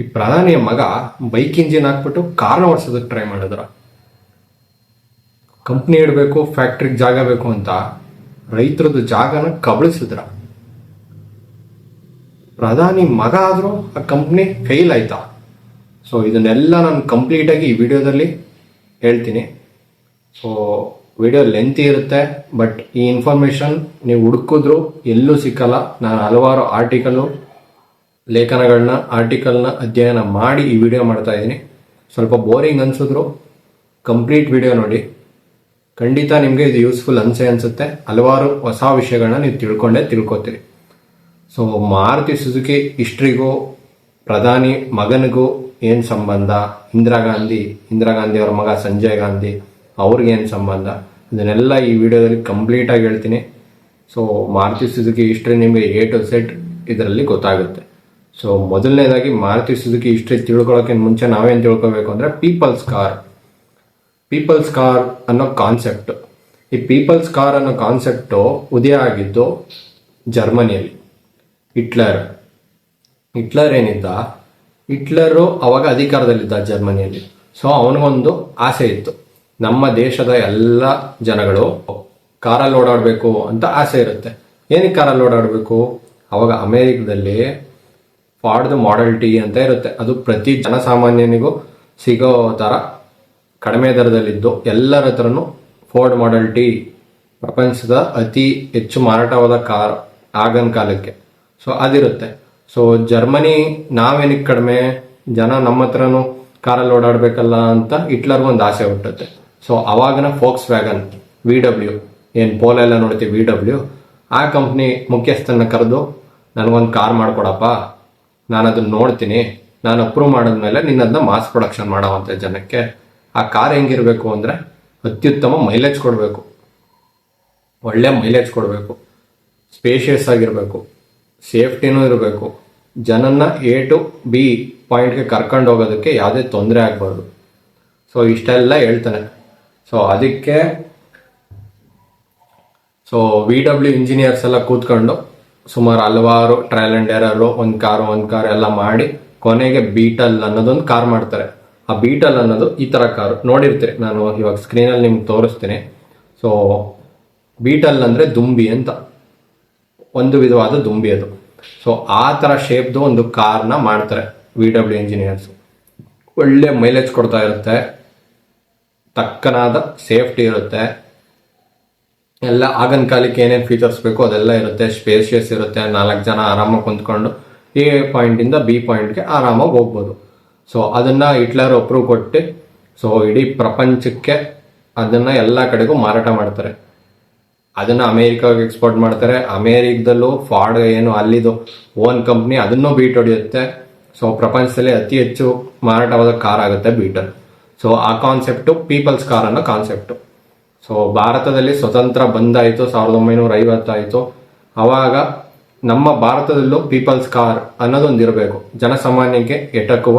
ಈ ಪ್ರಧಾನಿಯ ಮಗ bike engine ಹಾಕ್ಬಿಟ್ಟು ಕಾರ್ನ ಓಡಿಸೋದಕ್ಕೆ ಟ್ರೈ ಮಾಡಿದ್ರ. ಕಂಪ್ನಿ ಇಡಬೇಕು ಫ್ಯಾಕ್ಟ್ರಿಗೆ ಜಾಗ ಬೇಕು ಅಂತ ರೈತರದ್ದು ಜಾಗನ ಕಬಳಿಸಿದ್ರ. ಪ್ರಧಾನಿ ಮಗ ಆದರೂ ಆ ಕಂಪ್ನಿ ಫೇಲ್ ಆಯ್ತಾ. ಸೊ ಇದನ್ನೆಲ್ಲ ನಾನು ಕಂಪ್ಲೀಟಾಗಿ ಈ ವಿಡಿಯೋದಲ್ಲಿ ಹೇಳ್ತೀನಿ. ಸೊ ವಿಡಿಯೋ ಲೆಂತಿ ಇರುತ್ತೆ ಬಟ್ ಈ ಇನ್ಫಾರ್ಮೇಷನ್ ನೀವು ಹುಡುಕಿದ್ರು ಎಲ್ಲೂ ಸಿಕ್ಕಲ್ಲ. ನಾನು ಹಲವಾರು ಆರ್ಟಿಕಲ್ಲು ಲೇಖನಗಳನ್ನ ಆರ್ಟಿಕಲ್ನ ಅಧ್ಯಯನ ಮಾಡಿ ಈ ವಿಡಿಯೋ ಮಾಡ್ತಾ ಇದ್ದೀನಿ. ಸ್ವಲ್ಪ ಬೋರಿಂಗ್ ಅನಿಸಿದ್ರು ಕಂಪ್ಲೀಟ್ ವಿಡಿಯೋ ನೋಡಿ. ಖಂಡಿತ ನಿಮಗೆ ಇದು ಯೂಸ್ಫುಲ್ ಅನಿಸೆ ಅನಿಸುತ್ತೆ. ಹಲವಾರು ಹೊಸ ವಿಷಯಗಳನ್ನ ನೀವು ತಿಳ್ಕೊಂಡೇ ತಿಳ್ಕೊತೀರಿ. ಸೊ ಮಾರುತಿ ಸುಜುಕಿ ಹಿಸ್ಟ್ರಿಗೂ ಪ್ರಧಾನಿ ಮಗನಿಗೂ ಏನು ಸಂಬಂಧ? ಇಂದಿರಾ ಗಾಂಧಿ ಇಂದಿರಾ ಗಾಂಧಿ ಅವರ ಮಗ ಸಂಜಯ್ ಗಾಂಧಿ ಅವ್ರಿಗೇನು ಸಂಬಂಧ? ಇದನ್ನೆಲ್ಲ ಈ ವಿಡಿಯೋದಲ್ಲಿ ಕಂಪ್ಲೀಟಾಗಿ ಹೇಳ್ತೀನಿ. ಸೊ ಮಾರುತಿ ಸುಜುಕಿ ಹಿಸ್ಟ್ರಿ ನಿಮಗೆ ಏ ಟು ಸೆಟ್ ಇದರಲ್ಲಿ ಗೊತ್ತಾಗುತ್ತೆ. ಸೊ ಮೊದಲನೇದಾಗಿ ಮಾರುತಿ ಸುಜುಕಿ ಹಿಸ್ಟ್ರಿ ತಿಳ್ಕೊಳ್ಳೋಕೆ ಮುಂಚೆ ನಾವೇನು ತಿಳ್ಕೊಬೇಕು ಅಂದರೆ ಪೀಪಲ್ಸ್ ಕಾರ್ ಪೀಪಲ್ಸ್ ಕಾರ್ ಅನ್ನೋ ಕಾನ್ಸೆಪ್ಟ್ ಈ ಪೀಪಲ್ಸ್ ಕಾರ್ ಅನ್ನೋ ಕಾನ್ಸೆಪ್ಟು ಉದಯ ಆಗಿದ್ದು ಜರ್ಮನಿಯಲ್ಲಿ. ಹಿಟ್ಲರ್. ಹಿಟ್ಲರ್ ಏನಿದ್ದ? ಹಿಟ್ಲರು ಅವಾಗ ಅಧಿಕಾರದಲ್ಲಿದ್ದ ಜರ್ಮನಿಯಲ್ಲಿ. ಸೊ ಅವನಿಗೊಂದು ಆಸೆ ಇತ್ತು. ನಮ್ಮ ದೇಶದ ಎಲ್ಲ ಜನಗಳು ಕಾರಲ್ಲಿ ಓಡಾಡಬೇಕು ಅಂತ ಆಸೆ ಇರುತ್ತೆ. ಏನಕ್ಕೆ ಕಾರಲ್ಲಿ ಓಡಾಡಬೇಕು? ಅವಾಗ ಅಮೇರಿಕದಲ್ಲಿ ಫಾರ್ಡ್ ಮಾಡೆಲ್ ಟಿ ಅಂತ ಇರುತ್ತೆ. ಅದು ಪ್ರತಿ ಜನಸಾಮಾನ್ಯನಿಗೂ ಸಿಗೋ ಥರ ಕಡಿಮೆ ದರದಲ್ಲಿದ್ದು ಎಲ್ಲರ ಹತ್ರನೂ ಫೋರ್ಡ್ ಮಾಡೆಲ್ ಟಿ ಪ್ರಪಂಚದ ಅತಿ ಹೆಚ್ಚು ಮಾರಾಟವಾದ ಕಾರ್ ಆಗನ್ ಕಾಲಕ್ಕೆ. ಸೊ ಅದಿರುತ್ತೆ. ಸೊ ಜರ್ಮನಿ ನಾವೇನಕ್ಕೆ ಕಡಿಮೆ ಜನ ನಮ್ಮ ಹತ್ರನೂ ಕಾರಲ್ಲಿ ಓಡಾಡಬೇಕಲ್ಲ ಅಂತ ಹಿಟ್ಲರ್ಗೆ ಒಂದು ಆಸೆ ಹುಟ್ಟುತ್ತೆ. ಸೊ ಅವಾಗನ ಫೋಕ್ಸ್ ವ್ಯಾಗನ್ ವಿ ಡಬ್ಲ್ಯೂ ಏನು ಪೋಲೆಲ್ಲ ನೋಡ್ತೀವಿ ವಿ ಡಬ್ಲ್ಯೂ ಆ ಕಂಪ್ನಿ ಮುಖ್ಯಸ್ಥನ ಕರೆದು, ನನಗೊಂದು ಕಾರ್ ಮಾಡ್ಕೊಡಪ್ಪ ನಾನು ಅದನ್ನ ನೋಡ್ತೀನಿ. ನಾನು ಅಪ್ರೂವ್ ಮಾಡಿದ್ಮೇಲೆ ನಿನ್ನ ಅದನ್ನ ಮಾಸ್ ಪ್ರೊಡಕ್ಷನ್ ಮಾಡೋವಂಥ ಜನಕ್ಕೆ. ಆ ಕಾರ್ ಹೆಂಗಿರಬೇಕು ಅಂದರೆ ಅತ್ಯುತ್ತಮ ಮೈಲೇಜ್ ಕೊಡಬೇಕು. ಒಳ್ಳೆ ಮೈಲೇಜ್ ಕೊಡಬೇಕು. ಸ್ಪೇಷಿಯಸ್ ಆಗಿರಬೇಕು. ಸೇಫ್ಟಿನೂ ಇರಬೇಕು. ಜನನ್ನ ಎ ಟು ಬಿ ಪಾಯಿಂಟ್ಗೆ ಕರ್ಕೊಂಡು ಹೋಗೋದಕ್ಕೆ ಯಾವುದೇ ತೊಂದರೆ ಆಗಬಾರ್ದು. ಸೊ ಇಷ್ಟೆಲ್ಲ ಹೇಳ್ತಾನೆ. ಸೊ ಅದಕ್ಕೆ ಸೊ ವಿ ಡಬ್ಲ್ಯೂ ಇಂಜಿನಿಯರ್ಸ್ ಎಲ್ಲ ಕೂತ್ಕೊಂಡು ಸುಮಾರು ಹಲವಾರು ಟ್ರಯಲ್ ಅಂಡ್ ಎರರು ಒಂದು ಕಾರು, ಒಂದು ಕಾರ್ ಎಲ್ಲ ಮಾಡಿ ಕೊನೆಗೆ ಬೀಟಲ್ ಅನ್ನೋದೊಂದು ಕಾರ್ ಮಾಡ್ತಾರೆ. ಆ ಬೀಟಲ್ ಅನ್ನೋದು ಈ ಥರ ಕಾರು. ನೋಡಿರ್ತೀರಿ, ನಾನು ಇವಾಗ ಸ್ಕ್ರೀನಲ್ಲಿ ನಿಮ್ಗೆ ತೋರಿಸ್ತೀನಿ. ಸೊ ಬೀಟಲ್ ಅಂದರೆ ದುಂಬಿ ಅಂತ. ಒಂದು ವಿಧವಾದ ದುಂಬಿ ಅದು. ಸೊ ಆ ಥರ ಶೇಪ್ದು ಒಂದು ಕಾರ್ನ ಮಾಡ್ತಾರೆ ವಿ ಡಬ್ಲ್ಯೂ ಇಂಜಿನಿಯರ್ಸ್ ಒಳ್ಳೆ ಮೈಲೇಜ್ ಕೊಡ್ತಾ ಇರುತ್ತೆ. ತಕ್ಕನಾದ ಸೇಫ್ಟಿ ಇರುತ್ತೆ. ಎಲ್ಲ ಆಗನ್ ಕಾಲಕ್ಕೆ ಏನೇನು ಫೀಚರ್ಸ್ ಬೇಕು ಅದೆಲ್ಲ ಇರುತ್ತೆ ಸ್ಪೇಷಿಯಸ್ ಇರುತ್ತೆ, ನಾಲ್ಕು ಜನ ಆರಾಮಾಗಿ ಕುಂತ್ಕೊಂಡು ಎ ಪಾಯಿಂಟಿಂದ ಬಿ ಪಾಯಿಂಟ್ಗೆ ಆರಾಮಾಗಿ ಹೋಗ್ಬೋದು. ಸೊ ಅದನ್ನ ಹಿಟ್ಲರ್ ಅಪ್ರೂವ್ ಕೊಟ್ಟು ಸೊ ಇಡೀ ಪ್ರಪಂಚಕ್ಕೆ ಅದನ್ನ ಎಲ್ಲ ಕಡೆಗೂ ಮಾರಾಟ ಮಾಡ್ತಾರೆ. ಅದನ್ನ ಅಮೇರಿಕಾಗೆ ಎಕ್ಸ್ಪೋರ್ಟ್ ಮಾಡ್ತಾರೆ. ಅಮೇರಿಕದಲ್ಲೂ ಫಾರ್ಡ್ ಏನು ಅಲ್ಲಿದು ಓನ್ ಕಂಪ್ನಿ ಅದನ್ನು ಬೀಟ್ ಹೊಡೆಯುತ್ತೆ ಸೊ ಪ್ರಪಂಚದಲ್ಲಿ ಅತಿ ಹೆಚ್ಚು ಮಾರಾಟವಾದ ಕಾರ್ ಆಗುತ್ತೆ ಬೀಟರ್ ಸೊ ಆ ಕಾನ್ಸೆಪ್ಟು ಪೀಪಲ್ಸ್ ಕಾರ್ ಅನ್ನೋ ಕಾನ್ಸೆಪ್ಟು ಸೊ ಭಾರತದಲ್ಲಿ ಸ್ವತಂತ್ರ ಬಂದಾಯಿತು, ಸಾವಿರದ ಒಂಬೈನೂರ ಐವತ್ತಾಯಿತು ಅವಾಗ ನಮ್ಮ ಭಾರತದಲ್ಲೂ ಪೀಪಲ್ಸ್ ಕಾರ್ ಅನ್ನೋದೊಂದು ಇರಬೇಕು ಜನಸಾಮಾನ್ಯಕ್ಕೆ ಎಟಕುವ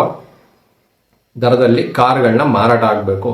ದರದಲ್ಲಿ ಕಾರ್ಗಳನ್ನ ಮಾರಾಟ ಆಗಬೇಕು.